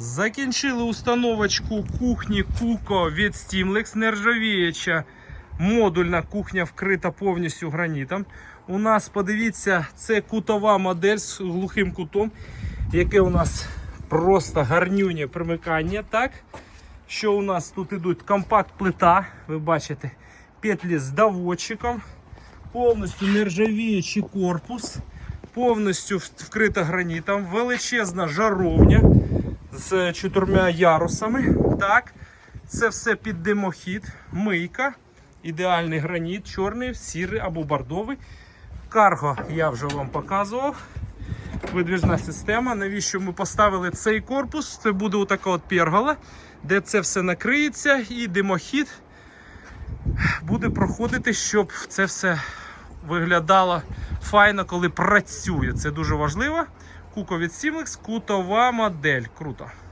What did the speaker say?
Закінчили установочку кухні Куко від Stimlex нержавіюча. Модульна кухня вкрита повністю гранітом. У нас, подивіться, це кутова модель з глухим кутом, яке у нас просто гарнюнє примикання. Так? Що у нас тут ідуть компакт плита, ви бачите, петлі з доводчиком, повністю нержавіючий корпус, повністю вкрита гранітом, величезна жаровня з чотирма ярусами. Так, це все під димохід, мийка, ідеальний граніт, чорний, сірий або бордовий. Карго я вже вам показував. Видвіжна система. Навіщо ми поставили цей корпус? Це буде отака от пергола, де це все накриється, і димохід буде проходити, щоб це все виглядало файно, коли працює. Це дуже важливо. Куко від Stimlex, кутова модель. Круто.